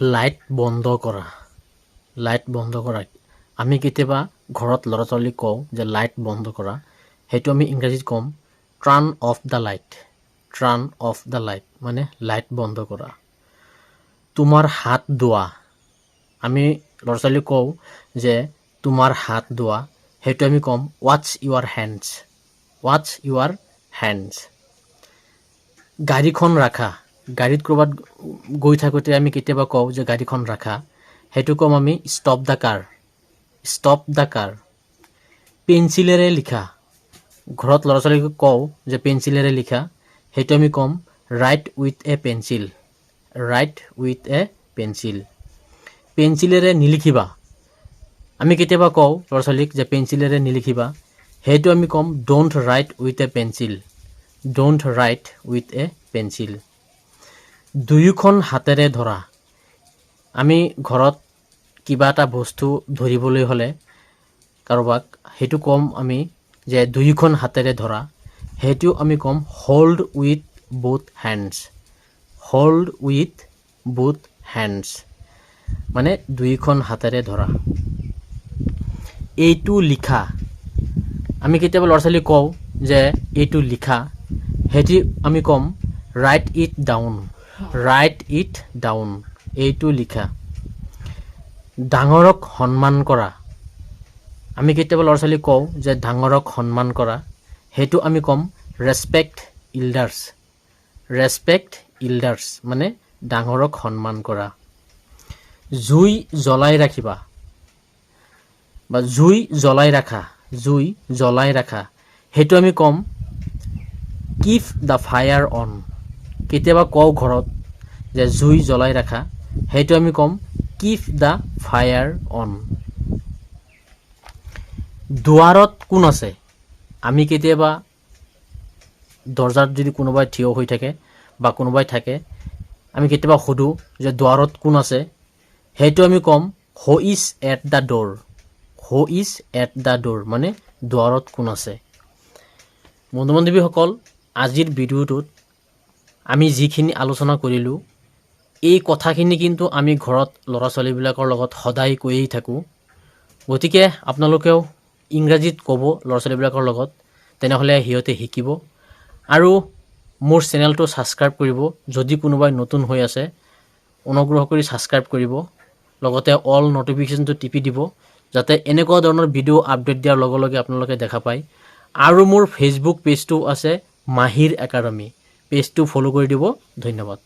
Light বন্ধ কৰা। Light বন্ধ কৰা। আমি কেতিয়াবা ঘৰত ল'ৰা ছোৱালীক কওঁ যে লাইট বন্ধ কৰা। সেইটো আমি ইংৰাজীত ক'ম turn off the light turn off the light মানে লাইট বন্ধ কৰা। তোমাৰ হাত ধোৱা। আমি ল'ৰা ছোৱালীক কওঁ যে তোমাৰ হাত ধোৱা। সেইটো আমি ক'ম ৱাটছ ইউৰ হেণ্ডছ ৱাটছ ইউৰ হেণ্ডছ গাড়ীখন ৰাখা। গাড়ীত ক'ৰবাত গৈ থাকোঁতে আমি কেতিয়াবা কওঁ যে গাড়ীখন ৰাখা। সেইটো ক'ম আমি stop the car stop the car পেঞ্চিলেৰে লিখা। ঘৰত ল'ৰা ছোৱালীক কওঁ যে পেঞ্চিলেৰে লিখা। সেইটো আমি ক'ম write with a pencil write with a pencil পেঞ্চিলেৰে নিলিখিবা। আমি কেতিয়াবা কওঁ ল'ৰা ছোৱালীক যে পেঞ্চিলেৰে নিলিখিবা। সেইটো আমি ক'ম don't write with a pencil don't write with a pencil দুয়োখন হাতেৰে ধৰা। আমি ঘৰত কিবা এটা বস্তু ধৰিবলৈ হ'লে কাৰোবাক সেইটো ক'ম আমি যে দুয়োখন হাতেৰে ধৰা। সেইটো আমি ক'ম hold with both hands hold with both hands মানে দুয়োখন হাতেৰে ধৰা। এইটো লিখা। আমি কেতিয়াবা ল'ৰা ছোৱালীক কওঁ যে এইটো লিখা। সেইটো আমি ক'ম write it down write it down এইটো লিখা। ডাঙৰক সন্মান কৰা। আমি কেতিয়াবা ল'ৰা ছোৱালীক কওঁ যে ডাঙৰক সন্মান কৰা। সেইটো আমি ক'ম ৰেচপেক্ট ইল্ডাৰ্ছ ৰেচপেক্ট ইল্ডাৰ্ছ মানে ডাঙৰক সন্মান কৰা। জুই জ্বলাই ৰাখিবা। বা জুই জ্বলাই ৰাখা। জুই জ্বলাই ৰাখা। সেইটো আমি ক'ম কিপ দ্য ফায়াৰ অন কেতিয়াবা কওঁ ঘৰত যে জুই জ্বলাই ৰাখা, সেইটো আমি ক'ম কিপ দ্য ফায়াৰ অন দুৱাৰত কোন আছে? আমি কেতিয়াবা দৰ্জাত যদি কোনোবাই থিয় হৈ থাকে বা কোনোবাই থাকে, আমি কেতিয়াবা সোধোঁ যে দুৱাৰত কোন আছে? সেইটো আমি ক'ম who is at the door who is at the door মানে দুৱাৰত কোন আছে? বন্ধু বান্ধৱীসকল আজিৰ ভিডিঅ'টোত আমি যিখিনি আলোচনা কৰিলোঁ, এই কথাখিনি কিন্তু আমি ঘৰত ল'ৰা ছোৱালীবিলাকৰ লগত সদায় কৈয়ে থাকোঁ। গতিকে আপোনালোকেও ইংৰাজীত ক'ব ল'ৰা ছোৱালীবিলাকৰ লগত, তেনেহ'লে সিহঁতে শিকিব। আৰু মোৰ চেনেলটো ছাবস্ক্ৰাইব কৰিব, যদি কোনোবাই নতুন হৈ আছে, অনুগ্ৰহ কৰি ছাবস্ক্ৰাইব কৰিব। লগতে অল নটিফিকেশ্যনটো টিপি দিব, যাতে এনেকুৱা ধৰণৰ ভিডিঅ' আপডেট দিয়াৰ লগে লগে আপোনালোকে দেখা পায়। আৰু মোৰ ফেচবুক পেজটো আছে, মাহিৰ একাডেমি। পেজটো ফ'ল' কৰি দিব। ধন্যবাদ।